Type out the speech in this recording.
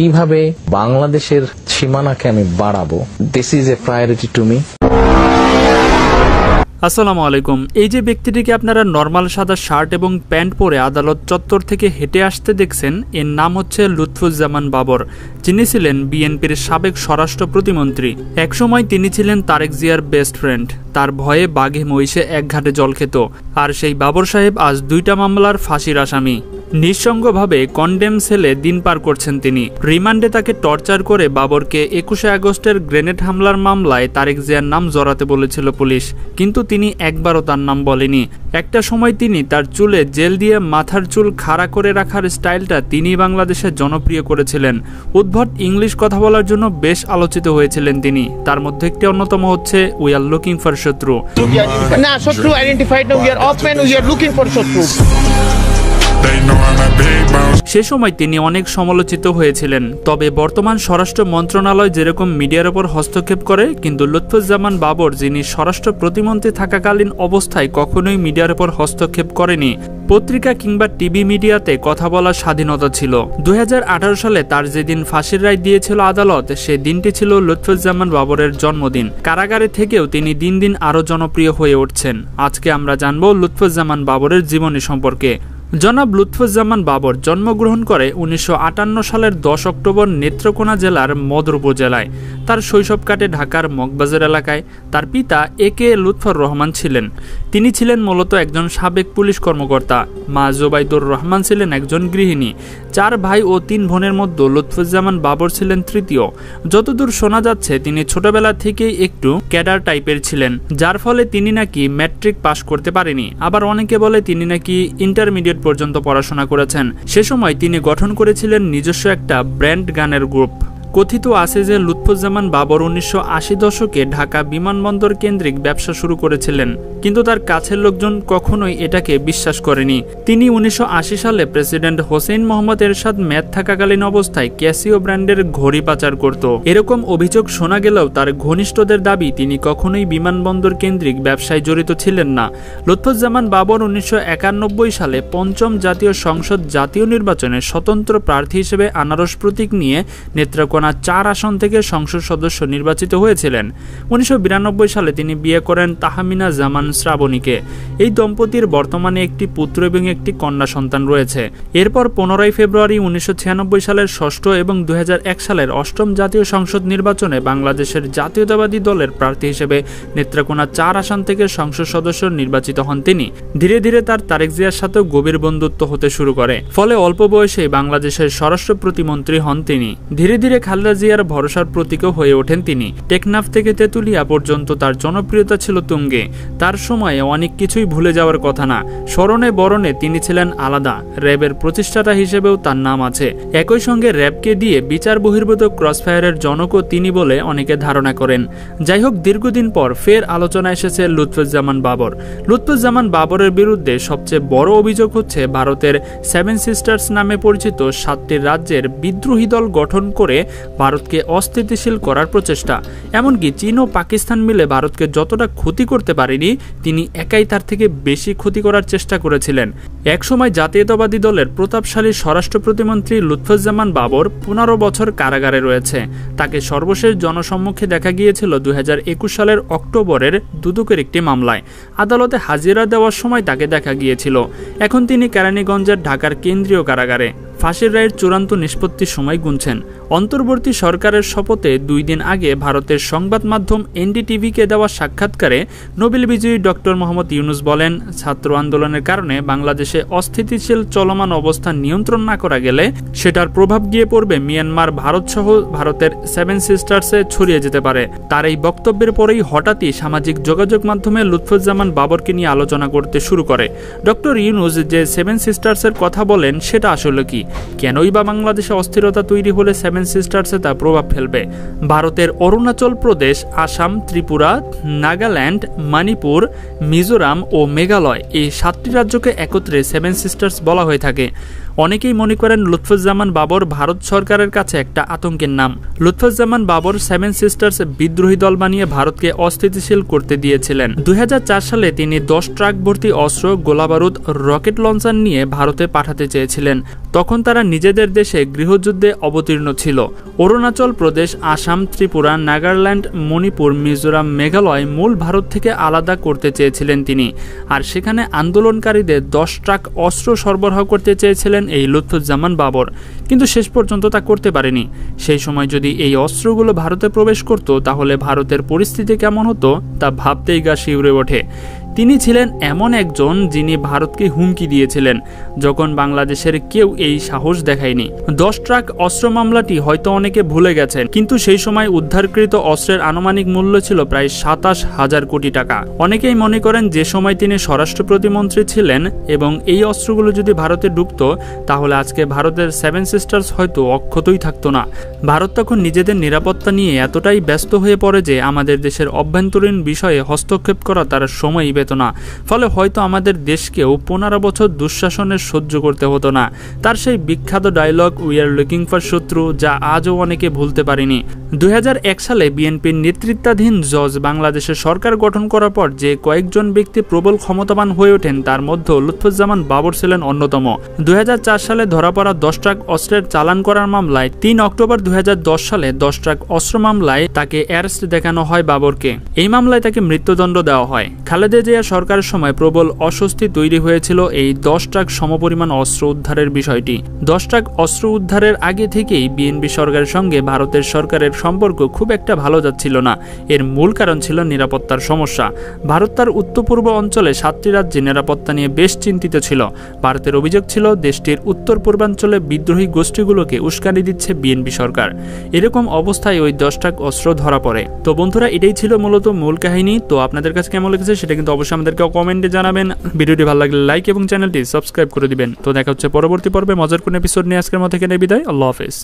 কীভাবে বাংলাদেশের সীমানাকে আমি বাড়াবো? This is a priority to me আসসালামু আলাইকুম। এই যে ব্যক্তিটিকে আপনারা নর্মাল সাদা শার্ট এবং প্যান্ট পরে আদালত চত্বর থেকে হেঁটে আসতে দেখছেন, এর নাম হচ্ছে লুৎফুজ্জামান বাবর। যিনি ছিলেন বিএনপির সাবেক স্বরাষ্ট্র প্রতিমন্ত্রী। একসময় তিনি ছিলেন তারেক জিয়ার বেস্ট ফ্রেন্ড তার ভয়ে বাঘে মহিষে এক ঘাটে জল খেত। আর সেই বাবর সাহেব আজ দুইটা মামলার ফাঁসির আসামি। নিঃসঙ্গভাবে কন্ডেম সেলে দিন পার করছেন তিনি রিমান্ডে তাকে টর্চার করে বাবরকে একুশে আগস্টের গ্রেনেড হামলার মামলায় তারেক জিয়ার নাম জড়াতে বলেছিল পুলিশ কিন্তু তিনি একবারও তার নাম বলেনি একটা সময় তিনি তার চুলে জেল দিয়ে মাথার চুল খাড়া করে রাখার স্টাইলটা তিনি বাংলাদেশে জনপ্রিয় করেছিলেন উদ্ভট ইংলিশ কথা বলার জন্য বেশ আলোচিত হয়েছিলেন তিনি তার মধ্যে একটি অন্যতম হচ্ছে উই আর লুকিং ফর শত্রু Nah, Shotru identified now. We are open. We are looking for সে সময় তিনি অনেক সমালোচিত হয়েছিলেন। তবে বর্তমান স্বরাষ্ট্র মন্ত্রণালয় যেরকম মিডিয়ার ওপর হস্তক্ষেপ করে, কিন্তু লুৎফুজ্জামান বাবর, যিনি স্বরাষ্ট্র প্রতিমন্ত্রী থাকাকালীন অবস্থায় কখনোই মিডিয়ার ওপর হস্তক্ষেপ করেনি, পত্রিকা কিংবা টিভি মিডিয়াতে কথা বলার স্বাধীনতা ছিল। দু হাজার আঠারো সালে তার যেদিন ফাঁসির রায় দিয়েছিল আদালত, সে দিনটি ছিল লুৎফুজ্জামান বাবরের জন্মদিন। কারাগারে থেকেও তিনি দিন দিন আরও জনপ্রিয় হয়ে উঠছেন। আজকে আমরা জানব লুৎফুজ্জামান বাবরের জীবনী সম্পর্কে। জনাব লুৎফুজ্জামান বাবর জন্মগ্রহণ করে উনিশশো আটান্ন সালের দশ অক্টোবর নেত্রকোনা জেলার মদর উপজেলায়। তার শৈশব কাটে ঢাকার মগবাজার এলাকায়। তার পিতা এ কে লুৎফর রহমান ছিলেন। তিনি ছিলেন মূলত একজন সাবেক পুলিশ কর্মকর্তা। মা জোবাইদুর রহমান ছিলেন একজন গৃহিণী। চার ভাই ও তিন বোনের মধ্যে লুৎফুজ্জামান বাবর ছিলেন তৃতীয়। যতদূর শোনা যাচ্ছে, তিনি ছোটবেলা থেকেই একটু ক্যাডার টাইপের ছিলেন, যার ফলে তিনি নাকি ম্যাট্রিক পাশ করতে পারেনি। আবার অনেকে বলে তিনি নাকি ইন্টারমিডিয়েট পর্যন্ত পড়াশোনা করেছেন। সে সময় তিনি গঠন করেছিলেন নিজস্ব একটা ব্র্যান্ড গানের গ্রুপ। কথিত আছে যে লুৎফুজ্জামান বাবর উনিশশো আশি দশকে ঢাকা বিমানবন্দর কেন্দ্রিক ব্যবসা শুরু করেছিলেন, কিন্তু তার কাছের লোকজন কখনোই এটাকে বিশ্বাস করেনি। তিনি উনিশশো আশি সালে প্রেসিডেন্ট হোসেন মোহাম্মদ এরশাদ ম্যাথ থাকাকালীন অবস্থায় ক্যাসিও ব্র্যান্ডের ঘড়ি পাচার করত। এরকম অভিযোগ শোনা গেলেও তার ঘনিষ্ঠদের দাবি তিনি কখনোই বিমানবন্দর কেন্দ্রিক ব্যবসায় জড়িত ছিলেন না। লুৎফুজ্জামান বাবর উনিশশো একানব্বই সালে পঞ্চম জাতীয় সংসদ জাতীয় নির্বাচনে স্বতন্ত্র প্রার্থী হিসেবে আনারস প্রতীক নিয়ে নেত্রকোনা চার আসন থেকে সংসদ সদস্য নির্বাচিত হয়েছিলেন। উনিশশো বিরানব্বই সালে তিনি বিয়ে করেন তাহামিনা জামান শ্রাবণীকে। এই দম্পতির বর্তমানে একটি পুত্র এবং একটি কন্যা সন্তান রয়েছে। এরপর পনেরোই ফেব্রুয়ারি উনিশশো ছিয়ানব্বই সালের ষষ্ঠ এবং দু সালের অষ্টম জাতীয় সংসদ নির্বাচনে বাংলাদেশের জাতীয়তাবাদী দলের প্রার্থী হিসেবে নেত্রাকোনা চার আসন থেকে সংসদ সদস্য নির্বাচিত হন তিনি। ধীরে ধীরে তার তারেক জিয়ার সাথেও গভীর বন্ধুত্ব হতে শুরু করে। ফলে অল্প বয়সে বাংলাদেশের স্বরাষ্ট্র প্রতিমন্ত্রী হন তিনি। ধীরে ধীরে খালেদা জিয়ার ভরসার প্রতীকও হয়ে ওঠেন তিনি। টেকনাফ থেকে তেতুলিয়া পর্যন্ত তার জনপ্রিয়তা ছিল তুঙ্গে। তার সময়ে অনেক কিছুই ভুলে যাওয়ার কথা না। স্মরণে বরণে তিনি ছিলেন আলাদা। র্যাবের প্রতিষ্ঠাতা হিসেবেও তার নাম আছে। একই সঙ্গে র্যাবকে দিয়ে বিচার বহির্ভূত ক্রসফায়ারের জনকও তিনি বলে অনেকে ধারণা করেন। যাই হোক, দীর্ঘদিন পর ফের আলোচনা এসেছে লুৎফুজ্জামান বাবর। লুৎফুজ্জামান বাবরের বিরুদ্ধে সবচেয়ে বড় অভিযোগ হচ্ছে ভারতের সেভেন সিস্টার্স নামে পরিচিত সাতটি রাজ্যের বিদ্রোহী দল গঠন করে ভারতকে অস্থিতিশীল করার প্রচেষ্টা। এমনকি চীন ও পাকিস্তান মিলে ভারতকে যতটা ক্ষতি করতে পারেনি, তিনি একাই তার থেকে বেশি ক্ষতি করার চেষ্টা করেছিলেন। একসময় জাতীয়তাবাদী দলের প্রতাপশালী স্বরাষ্ট্র প্রতিমন্ত্রী লুৎফুজ্জামান বাবর পনেরো বছর কারাগারে রয়েছে। তাকে সর্বশেষ জনসম্মুখে দেখা গিয়েছিল দুই হাজার একুশ সালের অক্টোবরের দুদকের একটি মামলায়। আদালতে হাজিরা দেওয়ার সময় তাকে দেখা গিয়েছিল। এখন তিনি কেরানীগঞ্জের ঢাকার কেন্দ্রীয় কারাগারে। ফাঁসির রায়ের চূড়ান্ত নিষ্পত্তির সময় গুনছেন। অন্তর্বর্তী সরকারের শপথে দুই দিন আগে ভারতের সংবাদ মাধ্যম এনডিটিভিকে দেওয়া সাক্ষাৎকারে নোবেল বিজয়ী ডক্টর মোহাম্মদ ইউনুস বলেন, ছাত্র আন্দোলনের কারণে বাংলাদেশে অস্থিতিশীল চলমান অবস্থা নিয়ন্ত্রণ না করা গেলে সেটার প্রভাব গিয়ে পড়বে মিয়ানমার, ভারত সহ ভারতের সেভেন সিস্টার্সে ছড়িয়ে যেতে পারে। তার এই বক্তব্যের পরেই হঠাৎই সামাজিক যোগাযোগ মাধ্যমে লুৎফুজ্জামান বাবরকে নিয়ে আলোচনা করতে শুরু করে। ডক্টর ইউনুস যে সেভেন সিস্টার্সের কথা বলেন, সেটা আসলে কি? কেনই বা বাংলাদেশে অস্থিরতা তৈরি হলে সেভেন সিস্টার্সে তা প্রভাব ফেলবে। ভারতের অরুণাচল প্রদেশ, আসাম, ত্রিপুরা, নাগাল্যান্ড, মণিপুর, মিজোরাম ও মেঘালয় এই সাতটি রাজ্যকে একত্রে সেভেন সিস্টার্স বলা হয়ে থাকে। অনেকেই মনে করেন লুৎফুজ্জামান বাবর ভারত সরকারের কাছে একটা আতঙ্কের নাম। লুৎফুজ্জামান বাবর সেভেন সিস্টার্স বিদ্রোহী দল বানিয়ে ভারতকে অস্থিতিশীল করতে দিয়েছিলেন। দুই হাজার চার সালে তিনি দশ ট্রাক ভর্তি অস্ত্র, গোলাবারুদ, রকেট লঞ্চার নিয়ে ভারতে পাঠাতে চেয়েছিলেন। তখন তারা নিজেদের দেশে গৃহযুদ্ধে অবতীর্ণ ছিল। অরুণাচল প্রদেশ, আসাম, ত্রিপুরা, নাগাল্যান্ড, মণিপুর, মিজোরাম, মেঘালয় মূল ভারত থেকে আলাদা করতে চেয়েছিলেন তিনি। আর সেখানে আন্দোলনকারীদের দশ ট্রাক অস্ত্র সরবরাহ করতে চেয়েছিলেন এই লুৎফুজ্জামান বাবর। কিন্তু শেষ পর্যন্ত তা করতে পারেনি। সেই সময় যদি এই অস্ত্রগুলো ভারতে প্রবেশ করত, তাহলে ভারতের পরিস্থিতি কেমন হতো তা ভাবতেই গা শিউরে ওঠে। তিনি ছিলেন এমন একজন যিনি ভারতকে হুমকি দিয়েছিলেন, যখন বাংলাদেশের কেউ এই সাহস দেখায়নি। দশ ট্রাক অস্ত্র মামলাটি হয়তো অনেকে ভুলে গেছেন, কিন্তু সেই সময় উদ্ধারকৃত অস্ত্রের আনুমানিক মূল্য ছিল প্রায় সাতাশ হাজার কোটি টাকা। অনেকেই মনে করেন যে সময় তিনি স্বরাষ্ট্র প্রতিমন্ত্রী ছিলেন এবং এই অস্ত্রগুলো যদি ভারতে ঢুকতো তাহলে আজকে ভারতের সেভেন সিস্টার্স হয়তো অক্ষতই থাকতো না। ভারত তখন নিজেদের নিরাপত্তা নিয়ে এতটাই ব্যস্ত হয়ে পড়ে যে আমাদের দেশের অভ্যন্তরীণ বিষয়ে হস্তক্ষেপ করা তার সময়ই পেত না। ফলে হয়তো আমাদের দেশকেও পনেরো বছর দুঃশাসনের সহ্য করতে হতো না। তার সেই বিখ্যাত dialogue we are looking for শত্রু যা আজও অনেকে ভুলতে পারেনি। দুই সালে বিএনপির নেতৃত্বাধীন জজ বাংলাদেশের সরকার গঠন করার পর যে কয়েকজন ব্যক্তি প্রবল ক্ষমতাবান হয়ে ওঠেন, তার মধ্যে লুৎফুজ্জামান বাবর ছিলেন অন্যতম। দুই হাজার চার সালে ধরা পড়া দশ ট্রাক অস্ত্রের চালান করার মামলায় তিন অক্টোবর দুই হাজার দশ সালে দশ ট্রাক অস্ত্র মামলায় তাকে অ্যারেস্ট দেখানো হয় বাবরকে। এই মামলায় তাকে মৃত্যুদণ্ড দেওয়া হয়। খালেদা জিয়া সরকারের সময় প্রবল অস্বস্তি তৈরি হয়েছিল এই দশ ট্রাক সমপরিমাণ অস্ত্র উদ্ধারের বিষয়টি। দশ ট্রাক অস্ত্র উদ্ধারের আগে থেকেই বিএনপি সরকারের সঙ্গে ভারতের সরকারের সম্পর্ক খুব একটা ভালো যাচ্ছিল না। এর মূল কারণ ছিল নিরাপত্তার সমস্যা। ভারত তার উত্তর পূর্ব অঞ্চলে সাতটি রাজ্যে নিরাপত্তা নিয়ে বেশ চিন্তিত ছিল। ভারতের অভিযোগ ছিল, দেশটির উত্তর পূর্বাঞ্চলে বিদ্রোহী গোষ্ঠীগুলোকে উস্কানি দিচ্ছে বিএনপি সরকার। এরকম অবস্থায় ওই দশ ট্রাক অস্ত্র ধরা পড়ে। তো বন্ধুরা, এটাই ছিল মূলত মূল কাহিনী। তো আপনাদের কাছে কেমন লেগেছে সেটা কিন্তু অবশ্যই আমাদেরকে কমেন্টে জানাবেন। ভিডিওটি ভালো লাগলে লাইক এবং চ্যানেলটি সাবস্ক্রাইব করে দিবেন। তো দেখা হচ্ছে পরবর্তী পর্বে মজার কোন এপিসোড নিয়ে আজকের মতো এখানে বিদায়। আল্লাহ হাফেজ।